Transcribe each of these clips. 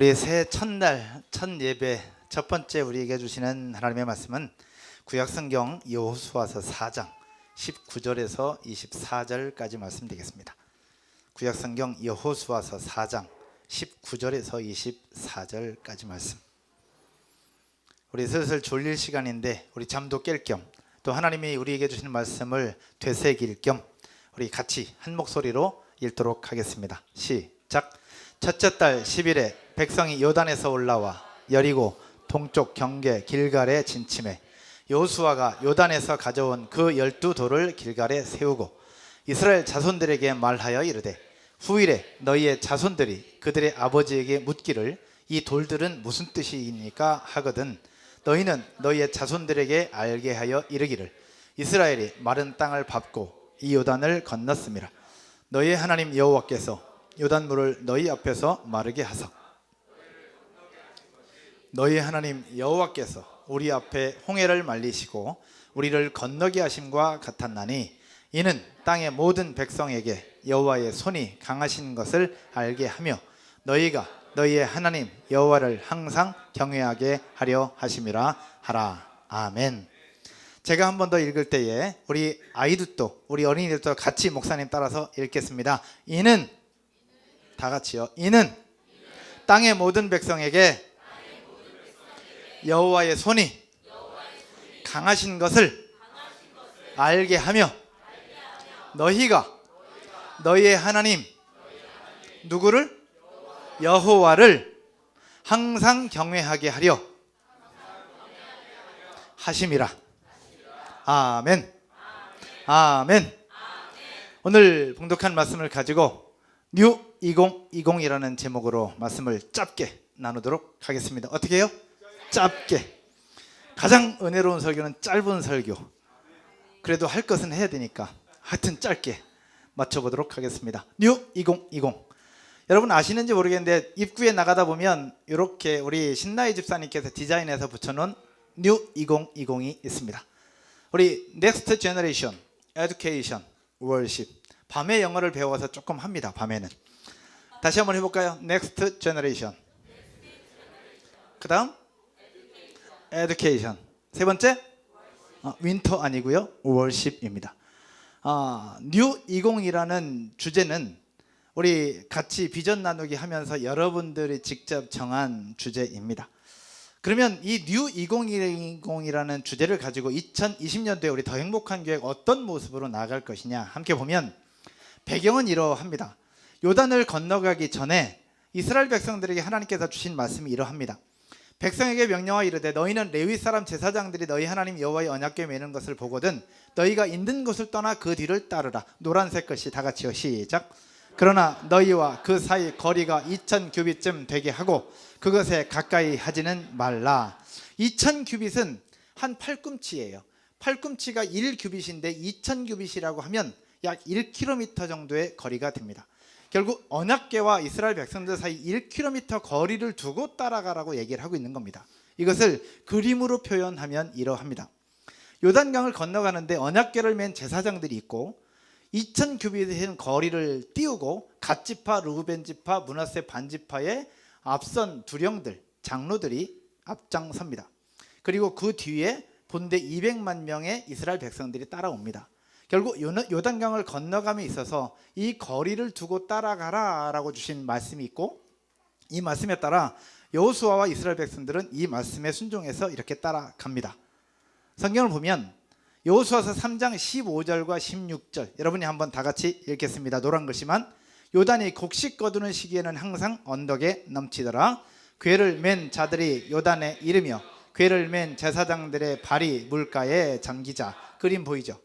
우리 새해 첫날 첫 예배 첫 번째 우리에게 주시는 하나님의 말씀은 구약성경 여호수아서 4장 19절에서 24절까지 말씀드리겠습니다. 구약성경 여호수아서 4장 19절에서 24절까지 말씀. 우리 슬슬 졸릴 시간인데 우리 잠도 깰 겸 또 하나님이 우리에게 주시는 말씀을 되새길 겸 우리 같이 한 목소리로 읽도록 하겠습니다. 시작. 첫째 달 10일에 백성이 요단에서 올라와 여리고 동쪽 경계 길갈에 진침해 요수아가 요단에서 가져온 그 열두 돌을 길갈에 세우고 이스라엘 자손들에게 말하여 이르되 후일에 너희의 자손들이 그들의 아버지에게 묻기를 이 돌들은 무슨 뜻이니까 하거든. 너희는 너희의 자손들에게 알게 하여 이르기를 이스라엘이 마른 땅을 밟고 이 요단을 건넜습니다. 너희의 하나님 여호와께서 요단물을 너희 앞에서 마르게 하사 너희 하나님 여호와께서 우리 앞에 홍해를 말리시고 우리를 건너게 하심과 같았나니 이는 땅의 모든 백성에게 여호와의 손이 강하신 것을 알게 하며 너희가 너희의 하나님 여호와를 항상 경외하게 하려 하심이라 하라 아멘. 제가 한 번 더 읽을 때에 우리 아이들도 우리 어린이들도 같이 목사님 따라서 읽겠습니다. 이는 다 같이요. 이는 땅의 모든 백성에게 여호와의 손이 강하신 것을 알게 하며 너희가 너희의 하나님 누구를 여호와를 항상 경외하게 하려 하심이라. 아멘. 아멘. 오늘 봉독한 말씀을 가지고 뉴 2020이라는 제목으로 말씀을 짧게 나누도록 하겠습니다. 어떻게 해요? 짧게. 가장 은혜로운 설교는 짧은 설교. 그래도 할 것은 해야 되니까 하여튼 짧게 맞춰보도록 하겠습니다. 뉴 2020. 여러분 아시는지 모르겠는데 입구에 나가다 보면 이렇게 우리 신나이 집사님께서 디자인해서 붙여놓은 뉴 2020이 있습니다. 우리 넥스트 제너레이션 에듀케이션 월십 밤에 영어를 배워서 조금 합니다. 밤에는 다시 한번 해볼까요? 넥스트 제너레이션 그 다음 에듀케이션 세 번째 어, 윈터 아니고요 월십입니다. 아, 뉴 20이라는 주제는 우리 같이 비전 나누기 하면서 여러분들이 직접 정한 주제입니다. 그러면 이 뉴 2020이라는 주제를 가지고 2020년도에 우리 더 행복한 교회 어떤 모습으로 나아갈 것이냐 함께 보면 배경은 이러합니다. 요단을 건너가기 전에 이스라엘 백성들에게 하나님께서 주신 말씀이 이러합니다. 백성에게 명령하 이르되 너희는 레위 사람 제사장들이 너희 하나님 여호와의 언약궤 매는 것을 보거든 너희가 있는 곳을 떠나 그 뒤를 따르라. 노란색 글씨 다 같이요. 시작. 그러나 너희와 그 사이 거리가 2천 규빗쯤 되게 하고 그것에 가까이 하지는 말라. 2천 규빗은 한 팔꿈치예요. 팔꿈치가 1규빗인데 2천 규빗이라고 하면 약 1km 정도의 거리가 됩니다 결국 언약궤와 이스라엘 백성들 사이 1km 거리를 두고 따라가라고 얘기를 하고 있는 겁니다. 이것을 그림으로 표현하면 이러합니다. 요단강을 건너가는데 언약궤를 맨 제사장들이 있고 2천 규빗의 거리를 띄우고 갓지파, 르우벤지파, 문하세 반지파의 앞선 두령들, 장로들이 앞장섭니다. 그리고 그 뒤에 본대 200만 명의 이스라엘 백성들이 따라옵니다. 결국 요단강을 건너감에 있어서 이 거리를 두고 따라가라라고 주신 말씀이 있고 이 말씀에 따라 여호수아와 이스라엘 백성들은 이 말씀에 순종해서 이렇게 따라갑니다. 성경을 보면 여호수아서 3장 15절과 16절 여러분이 한번 다 같이 읽겠습니다. 노란 글씨만 요단이 곡식 거두는 시기에는 항상 언덕에 넘치더라. 괴를 맨 자들이 요단에 이르며 괴를 맨 제사장들의 발이 물가에 잠기자 그림 보이죠?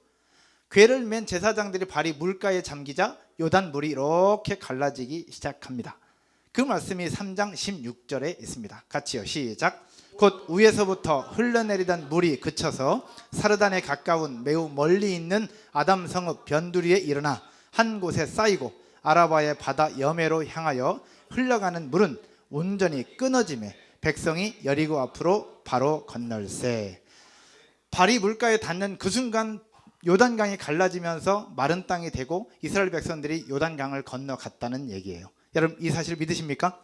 괴를 맨 제사장들이 발이 물가에 잠기자 요단 물이 이렇게 갈라지기 시작합니다. 그 말씀이 3장 16절에 있습니다. 같이요. 시작. 곧 위에서부터 흘러내리던 물이 그쳐서 사르단에 가까운 매우 멀리 있는 아담 성읍 변두리에 일어나 한 곳에 쌓이고 아라바의 바다 여매로 향하여 흘러가는 물은 온전히 끊어짐에 백성이 여리고 앞으로 바로 건널세. 발이 물가에 닿는 그 순간 요단강이 갈라지면서 마른 땅이 되고 이스라엘 백성들이 요단강을 건너갔다는 얘기예요. 여러분 이 사실 믿으십니까?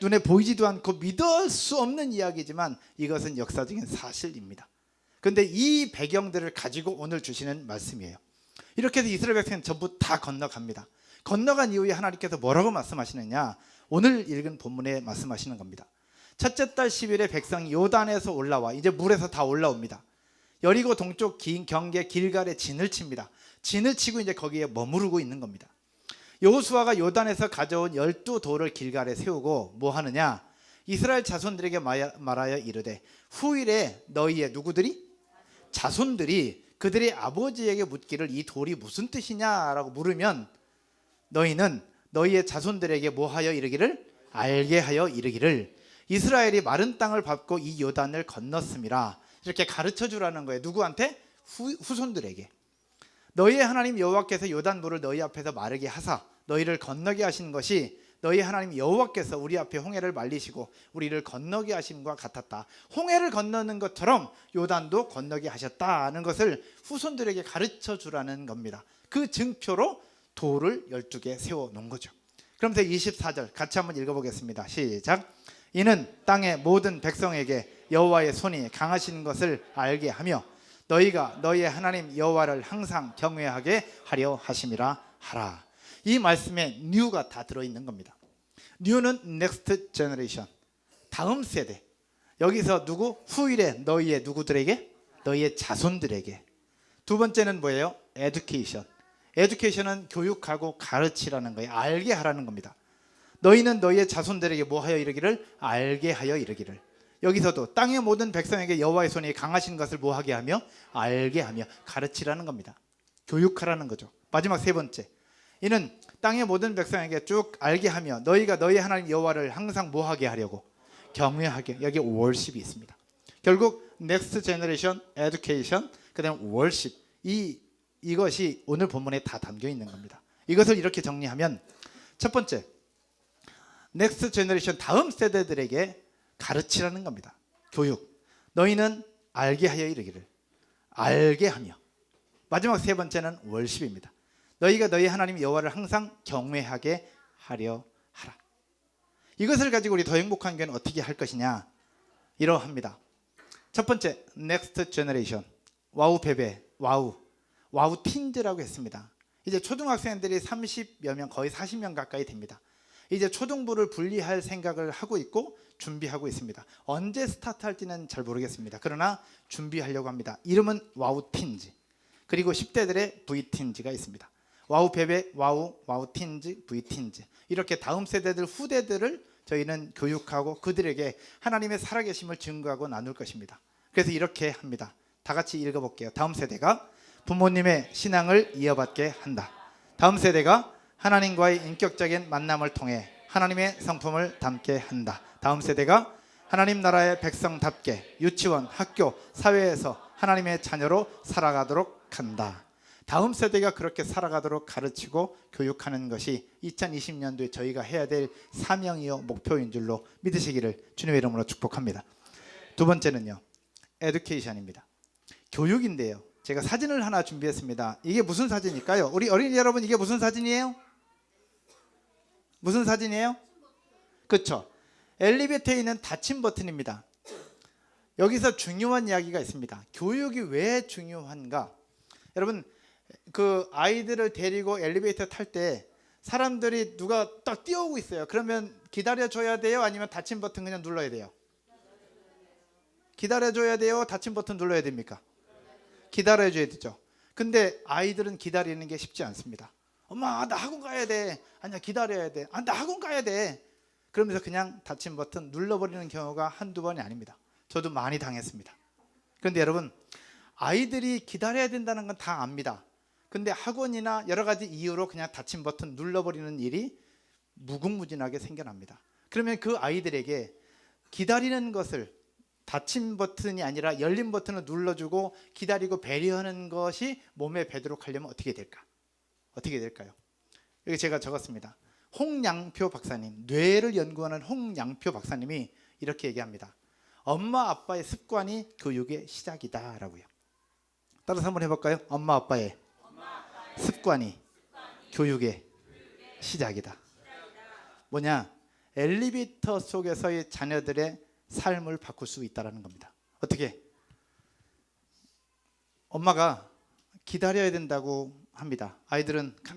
눈에 보이지도 않고 믿을 수 없는 이야기지만 이것은 역사적인 사실입니다. 근데 이 배경들을 가지고 오늘 주시는 말씀이에요. 이렇게 해서 이스라엘 백성은 전부 다 건너갑니다. 건너간 이후에 하나님께서 뭐라고 말씀하시느냐? 오늘 읽은 본문에 말씀하시는 겁니다. 첫째 달 10일에 백성이 요단에서 올라와 이제 물에서 다 올라옵니다. 여리고 동쪽 긴 경계 길갈에 진을 칩니다. 진을 치고 이제 거기에 머무르고 있는 겁니다. 여호수아가 요단에서 가져온 열두 돌을 길갈에 세우고 뭐 하느냐? 이스라엘 자손들에게 말하여 이르되 후일에 너희의 누구들이 자손들이 그들의 아버지에게 묻기를 이 돌이 무슨 뜻이냐라고 물으면 너희는 너희의 자손들에게 뭐하여 이르기를 알게 하여 이르기를 이스라엘이 마른 땅을 밟고 이 요단을 건넜음이라 이렇게 가르쳐 주라는 거예요. 누구한테 후, 후손들에게 너희의 하나님 여호와께서 요단 물을 너희 앞에서 마르게 하사 너희를 건너게 하신 것이 너희 하나님 여호와께서 우리 앞에 홍해를 말리시고 우리를 건너게 하심과 같았다. 홍해를 건너는 것처럼 요단도 건너게 하셨다는 것을 후손들에게 가르쳐 주라는 겁니다. 그 증표로 돌을 12개 세워 놓은 거죠. 그러면서 24절 같이 한번 읽어 보겠습니다. 시작. 이는 땅의 모든 백성에게 여호와의 손이 강하신 것을 알게 하며 너희가 너희의 하나님 여호와를 항상 경외하게 하려 하심이라 하라. 이 말씀에 뉴가 다 들어 있는 겁니다. 뉴는 next generation. 다음 세대. 여기서 누구? 후일에 너희의 누구들에게? 너희의 자손들에게. 두 번째는 뭐예요? education. education은 교육하고 가르치라는 거예요. 알게 하라는 겁니다. 너희는 너희의 자손들에게 뭐 하여 이르기를 알게 하여 이르기를. 여기서도 땅의 모든 백성에게 여호와의 손이 강하신 것을 뭐 하게 하며 알게 하며 가르치라는 겁니다. 교육하라는 거죠. 마지막 세 번째. 이는 땅의 모든 백성에게 쭉 알게 하며 너희가 너희 하나님 여호와를 항상 뭐 하게 하려고 경외하게 여기 월십이 있습니다. 결국 next generation education 그다음 worship 이 이것이 오늘 본문에 다 담겨 있는 겁니다. 이것을 이렇게 정리하면 첫 번째 넥스트 제너레이션 다음 세대들에게 가르치라는 겁니다. 교육. 너희는 알게 하여 이르기를 알게 하며 마지막 세 번째는 월십입니다. 너희가 너희 하나님 여호와를 항상 경외하게 하려 하라. 이것을 가지고 우리 더 행복한 교회는 어떻게 할 것이냐? 이러합니다. 첫 번째 넥스트 제너레이션 와우 베베 와우 와우 틴즈라고 했습니다. 이제 초등학생들이 30여 명 거의 40명 가까이 됩니다. 이제 초등부를 분리할 생각을 하고 있고 준비하고 있습니다. 언제 스타트할지는 잘 모르겠습니다. 그러나 준비하려고 합니다. 이름은 와우 틴즈. 그리고 10대들의 V 틴즈가 있습니다. 와우 베베, 와우, 와우 틴즈, V 틴즈. 이렇게 다음 세대들 후대들을 저희는 교육하고 그들에게 하나님의 살아계심을 증거하고 나눌 것입니다. 그래서 이렇게 합니다. 다 같이 읽어볼게요. 다음 세대가 부모님의 신앙을 이어받게 한다. 다음 세대가 하나님과의 인격적인 만남을 통해 하나님의 성품을 담게 한다. 다음 세대가 하나님 나라의 백성답게 유치원, 학교, 사회에서 하나님의 자녀로 살아가도록 한다. 다음 세대가 그렇게 살아가도록 가르치고 교육하는 것이 2020년도에 저희가 해야 될 사명이요 목표인 줄로 믿으시기를 주님의 이름으로 축복합니다. 두 번째는요. 에듀케이션입니다. 교육인데요. 제가 사진을 하나 준비했습니다. 이게 무슨 사진일까요? 우리 어린이 여러분 이게 무슨 사진이에요? 무슨 사진이에요? 그렇죠. 엘리베이터에 있는 닫힘 버튼입니다. 여기서 중요한 이야기가 있습니다. 교육이 왜 중요한가? 여러분 그 아이들을 데리고 엘리베이터 탈 때 사람들이 누가 딱 뛰어오고 있어요. 그러면 기다려 줘야 돼요? 아니면 닫힘 버튼 그냥 눌러야 돼요? 기다려 줘야 돼요? 닫힘 버튼 눌러야 됩니까? 기다려 줘야 되죠. 근데 아이들은 기다리는 게 쉽지 않습니다. 엄마 나 학원 가야 돼. 아니야 기다려야 돼. 아, 나 학원 가야 돼. 그러면서 그냥 닫힌 버튼 눌러버리는 경우가 한두 번이 아닙니다. 저도 많이 당했습니다. 그런데 여러분 아이들이 기다려야 된다는 건 다 압니다. 근데 학원이나 여러 가지 이유로 그냥 닫힌 버튼 눌러버리는 일이 무궁무진하게 생겨납니다. 그러면 그 아이들에게 기다리는 것을 닫힌 버튼이 아니라 열린 버튼을 눌러주고 기다리고 배려하는 것이 몸에 배도록 하려면 어떻게 될까? 어떻게 될까요? 여기 제가 적었습니다. 홍양표 박사님, 뇌를 연구하는 홍양표 박사님이 이렇게 얘기합니다. 엄마 아빠의 습관이 교육의 시작이다라고요. 따라서 한번 해볼까요? 엄마 아빠의 습관이 교육의 시작이다. 뭐냐? 엘리베이터 속에서의 자녀들의 삶을 바꿀 수 있다라는 겁니다. 어떻게? 엄마가 기다려야 된다고 합니다. 아이들은 가-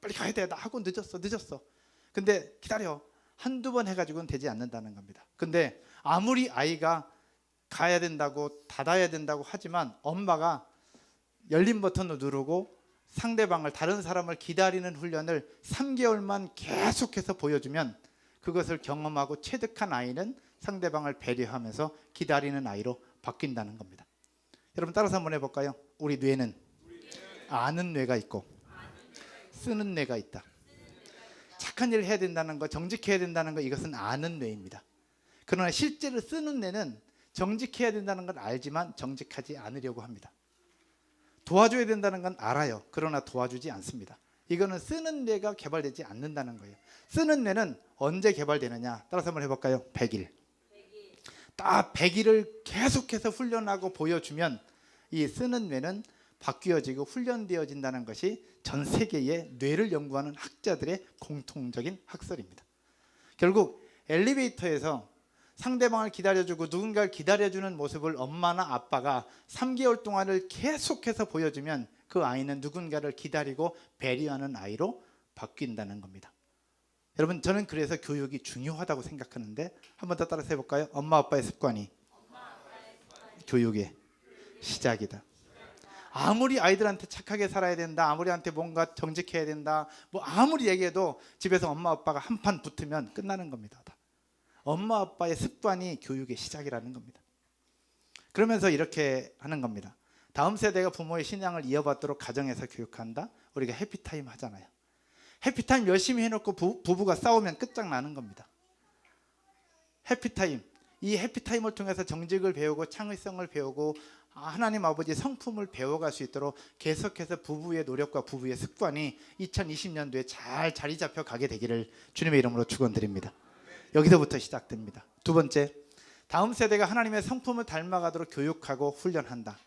빨리 가야 돼. 나 학원 늦었어. 늦었어. 근데 기다려. 한두 번 해가지고는 되지 않는다는 겁니다. 근데 아무리 아이가 가야 된다고 닫아야 된다고 하지만 엄마가 열린 버튼을 누르고 상대방을 다른 사람을 기다리는 훈련을 3개월만 계속해서 보여주면 그것을 경험하고 체득한 아이는 상대방을 배려하면서 기다리는 아이로 바뀐다는 겁니다. 여러분 따라서 한번 해볼까요? 우리 뇌는 아는 뇌가 있고 쓰는 뇌가 있다. 착한 일을 해야 된다는 거, 정직해야 된다는 거 이것은 아는 뇌입니다. 그러나 실제로 쓰는 뇌는 정직해야 된다는 건 알지만 정직하지 않으려고 합니다. 도와줘야 된다는 건 알아요. 그러나 도와주지 않습니다. 이거는 쓰는 뇌가 개발되지 않는다는 거예요. 쓰는 뇌는 언제 개발되느냐? 따라서 한번 해볼까요? 100일. 딱 100일을 계속해서 훈련하고 보여주면 이 쓰는 뇌는 바뀌어지고 훈련되어진다는 것이 전 세계의 뇌를 연구하는 학자들의 공통적인 학설입니다. 결국 엘리베이터에서 상대방을 기다려주고 누군가를 기다려주는 모습을 엄마나 아빠가 3개월 동안을 계속해서 보여주면 그 아이는 누군가를 기다리고 배려하는 아이로 바뀐다는 겁니다. 여러분 저는 그래서 교육이 중요하다고 생각하는데 한 번 더 따라서 해볼까요? 엄마 아빠의 습관이 교육의 시작이다. 아무리 아이들한테 착하게 살아야 된다, 아무리한테 뭔가 정직해야 된다, 뭐 아무리 얘기해도 집에서 엄마 아빠가 한 판 붙으면 끝나는 겁니다. 다. 엄마 아빠의 습관이 교육의 시작이라는 겁니다. 그러면서 이렇게 하는 겁니다. 다음 세대가 부모의 신앙을 이어받도록 가정에서 교육한다. 우리가 해피타임 하잖아요. 해피타임 열심히 해놓고 부, 부부가 싸우면 끝장나는 겁니다. 해피타임 이 해피타임을 통해서 정직을 배우고 창의성을 배우고 아, 하나님 아버지 성품을 배워갈 수 있도록 계속해서 부부의 노력과 부부의 습관이 2020년도에 잘 자리 잡혀 가게 되기를 주님의 이름으로 축원드립니다. 여기서부터 시작됩니다. 두 번째, 다음 세대가 하나님의 성품을 닮아가도록 교육하고 훈련한다.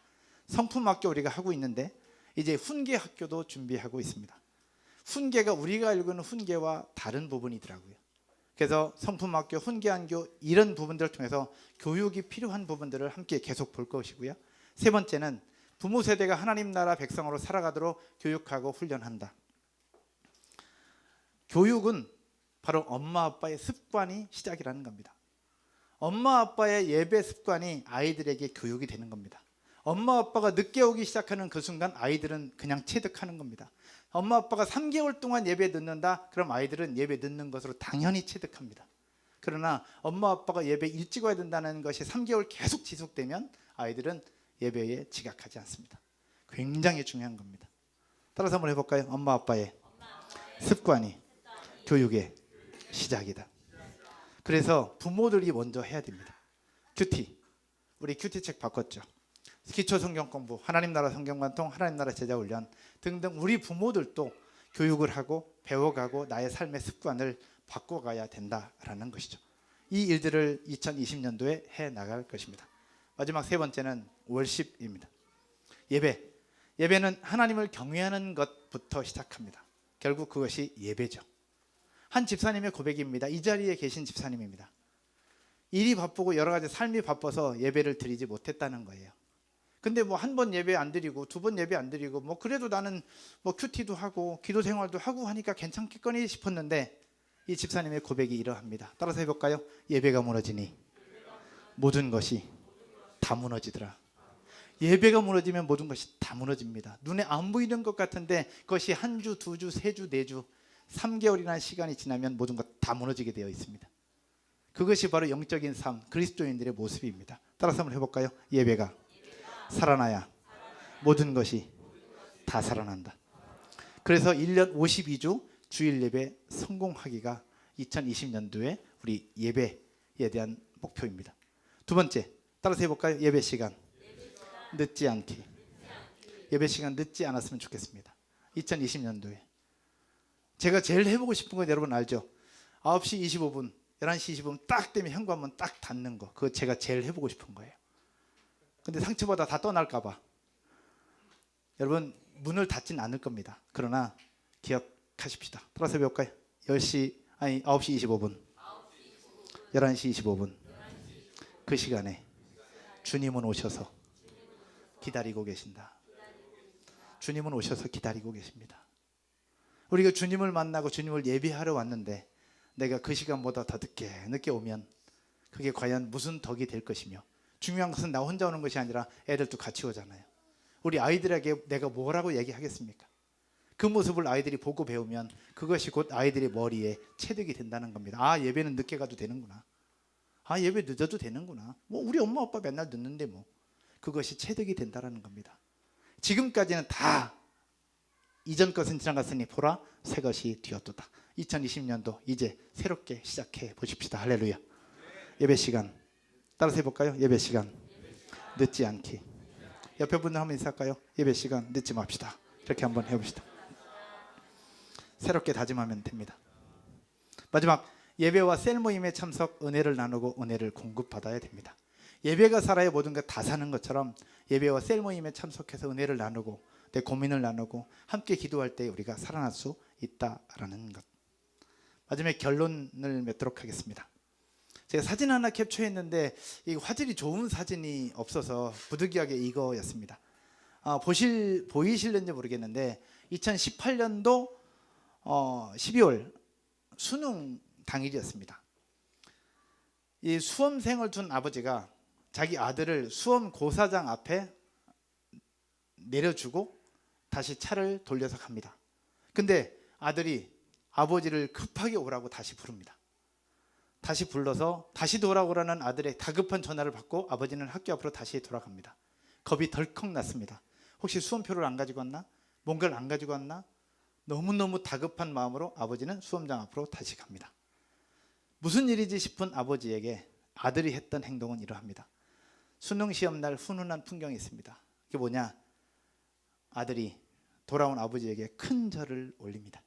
성품 학교 우리가 하고 있는데 이제 훈계 학교도 준비하고 있습니다. 훈계가 우리가 있는 훈계와 다른 부분이더라고요. 그래서 성품 학교, 훈계 한교 이런 부분들을 통해서 교육이 필요한 부분들을 함께 계속 볼 것이고요. 세 번째는 부모 세대가 하나님 나라 백성으로 살아가도록 교육하고 훈련한다. 교육은 바로 엄마 아빠의 습관이 시작이라는 겁니다. 엄마 아빠의 예배 습관이 아이들에게 교육이 되는 겁니다. 엄마 아빠가 늦게 오기 시작하는 그 순간 아이들은 그냥 체득하는 겁니다. 엄마 아빠가 3개월 동안 예배 듣는다? 그럼 아이들은 예배 듣는 것으로 당연히 체득합니다. 그러나 엄마 아빠가 예배 일찍 와야 된다는 것이 3개월 계속 지속되면 아이들은 예배에 지각하지 않습니다. 굉장히 중요한 겁니다. 따라서 한번 해볼까요? 엄마 아빠의 습관이 교육의 시작이다. 그래서 부모들이 먼저 해야 됩니다. 큐티. 우리 큐티 책 바꿨죠. 기초 성경 공부, 하나님 나라 성경 관통, 하나님 나라 제자 훈련 등등 우리 부모들도 교육을 하고 배워가고 나의 삶의 습관을 바꿔가야 된다라는 것이죠. 이 일들을 2020년도에 해 나갈 것입니다. 마지막 세 번째는 월십입니다. 예배. 예배는 하나님을 경외하는 것부터 시작합니다. 결국 그것이 예배죠. 한 집사님의 고백입니다. 이 자리에 계신 집사님입니다. 일이 바쁘고 여러 가지 삶이 바빠서 예배를 드리지 못했다는 거예요. 근데 뭐 한 번 예배 안 드리고 두 번 예배 안 드리고 뭐 그래도 나는 뭐 큐티도 하고 기도 생활도 하고 하니까 괜찮겠거니 싶었는데 이 집사님의 고백이 이러합니다. 따라서 해볼까요? 예배가 무너지니 모든 것이 다 무너지더라. 예배가 무너지면 모든 것이 다 무너집니다. 눈에 안 보이는 것 같은데 그것이 한 주, 두 주, 세 주, 네 주, 3개월이나 시간이 지나면 모든 것 다 무너지게 되어 있습니다. 그것이 바로 영적인 삶, 그리스도인들의 모습입니다. 따라서 한번 해볼까요? 예배가 살아나야 모든 것이 다 살아난다. 그래서 1년 52주 주일 예배 성공하기가 2020년도에 우리 예배에 대한 목표입니다. 두 번째, 따라서 해볼까요? 예배 시간 늦지 않기. 예배 시간 늦지 않았으면 좋겠습니다. 2020년도에 제가 제일 해보고 싶은 건 여러분 알죠? 9시 25분, 11시 25분 딱 되면 현관문 딱 닫는 거. 그거 제가 제일 해보고 싶은 거예요. 근데 상처받아 다 떠날까봐. 여러분 문을 닫진 않을 겁니다. 그러나 기억하십시다. 따라서 배울까요? 10시 아니 9시 25분. 11시 25분 그 시간에 주님은 오셔서 기다리고 계신다. 주님은 오셔서 기다리고 계십니다. 우리가 주님을 만나고 주님을 예비하러 왔는데 내가 그 시간보다 더 늦게 늦게 오면 그게 과연 무슨 덕이 될 것이며 중요한 것은 나 혼자 오는 것이 아니라 애들도 같이 오잖아요. 우리 아이들에게 내가 뭐라고 얘기하겠습니까? 그 모습을 아이들이 보고 배우면 그것이 곧 아이들의 머리에 체득이 된다는 겁니다. 아 예배는 늦게 가도 되는구나. 아 예배 늦어도 되는구나. 뭐 우리 엄마 아빠 맨날 늦는데 뭐 그것이 체득이 된다라는 겁니다. 지금까지는 다 이전 것은 지나갔으니 보라 새 것이 되었도다. 2020년도 이제 새롭게 시작해 보십시다. 할렐루야. 예배 시간 따라서 해볼까요? 예배 시간 늦지 않기. 옆에 분들 한번 인사할까요? 예배 시간 늦지 맙시다. 이렇게 한번 해봅시다. 새롭게 다짐하면 됩니다. 마지막 예배와 셀 모임에 참석 은혜를 나누고 은혜를 공급받아야 됩니다. 예배가 살아야 모든 것 다 사는 것처럼 예배와 셀 모임에 참석해서 은혜를 나누고 내 고민을 나누고 함께 기도할 때 우리가 살아날 수 있다라는 것. 마지막에 결론을 맺도록 하겠습니다. 제가 사진 하나 캡처했는데 이 화질이 좋은 사진이 없어서 부득이하게 이거였습니다. 아, 보실 보이실는지 모르겠는데 2018년도 어, 12월 수능 당일이었습니다. 이 수험생을 둔 아버지가 자기 아들을 수험 고사장 앞에 내려주고 다시 차를 돌려서 갑니다. 근데 아들이 아버지를 급하게 오라고 다시 부릅니다. 다시 불러서 다시 돌아오라는 아들의 다급한 전화를 받고 아버지는 학교 앞으로 다시 돌아갑니다. 겁이 덜컥 났습니다. 혹시 수험표를 안 가지고 왔나? 뭔가를 안 가지고 왔나? 너무너무 다급한 마음으로 아버지는 수험장 앞으로 다시 갑니다. 무슨 일이지 싶은 아버지에게 아들이 했던 행동은 이러합니다. 수능 시험 날 훈훈한 풍경이 있습니다. 그게 뭐냐? 아들이 돌아온 아버지에게 큰 절을 올립니다.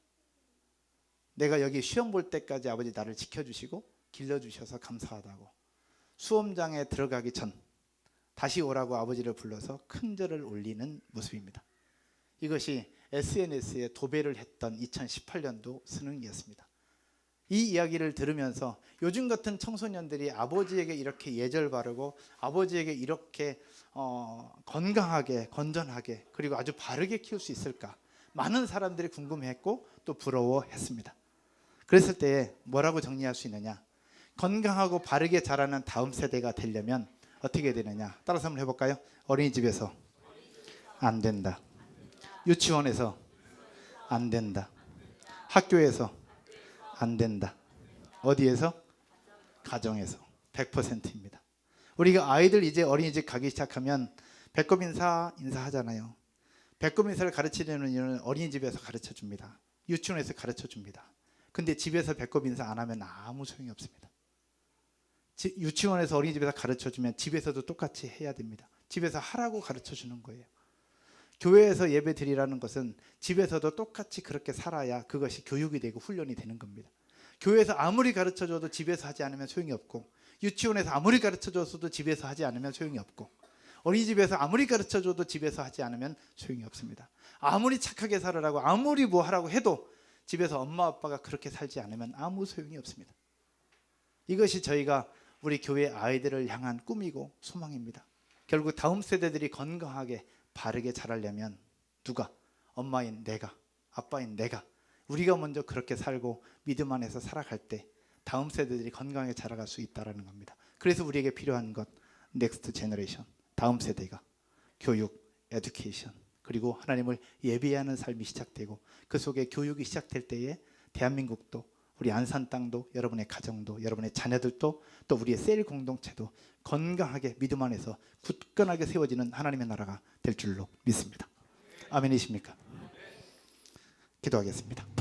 내가 여기 시험 볼 때까지 아버지 나를 지켜주시고 길러주셔서 감사하다고 수험장에 들어가기 전 다시 오라고 아버지를 불러서 큰 절을 올리는 모습입니다. 이것이 SNS에 도배를 했던 2018년도 수능이었습니다. 이 이야기를 들으면서 요즘 같은 청소년들이 아버지에게 이렇게 예절 바르고 아버지에게 이렇게 어, 건강하게 건전하게 그리고 아주 바르게 키울 수 있을까 많은 사람들이 궁금해했고 또 부러워했습니다. 그랬을 때 뭐라고 정리할 수 있느냐? 건강하고 바르게 자라는 다음 세대가 되려면 어떻게 되느냐? 따라서 한번 해볼까요? 어린이집에서 안 된다. 유치원에서 안 된다. 학교에서 안 된다. 어디에서? 가정에서 100%입니다. 우리가 아이들 이제 어린이집 가기 시작하면 배꼽 인사 인사하잖아요. 배꼽 인사를 가르치려는 이유는 어린이집에서 가르쳐 줍니다. 유치원에서 가르쳐 줍니다. 근데 집에서 배꼽 인사 안 하면 아무 소용이 없습니다. 지- 유치원에서 어린이집에서 가르쳐 주면 집에서도 똑같이 해야 됩니다. 집에서 하라고 가르쳐 주는 거예요. 교회에서 예배 드리라는 것은 집에서도 똑같이 그렇게 살아야 그것이 교육이 되고 훈련이 되는 겁니다. 교회에서 아무리 가르쳐 줘도 집에서 하지 않으면 소용이 없고 유치원에서 아무리 가르쳐 줬어도 집에서 하지 않으면 소용이 없고 어린이집에서 아무리 가르쳐 줘도 집에서 하지 않으면 소용이 없습니다. 아무리 착하게 살으라고 아무리 뭐 하라고 해도 집에서 엄마 아빠가 그렇게 살지 않으면 아무 소용이 없습니다. 이것이 저희가 우리 교회 아이들을 향한 꿈이고 소망입니다. 결국 다음 세대들이 건강하게 바르게 자라려면 누가 엄마인 내가 아빠인 내가 우리가 먼저 그렇게 살고 믿음 안에서 살아갈 때 다음 세대들이 건강하게 자라갈 수 있다라는 겁니다. 그래서 우리에게 필요한 것 넥스트 제너레이션 다음 세대가 교육, 에듀케이션 그리고 하나님을 예배하는 삶이 시작되고 그 속에 교육이 시작될 때에 대한민국도 우리 안산 땅도 여러분의 가정도 여러분의 자녀들도 또 우리의 셀 공동체도 건강하게 믿음 안에서 굳건하게 세워지는 하나님의 나라가 될 줄로 믿습니다. 아멘이십니까? 기도하겠습니다.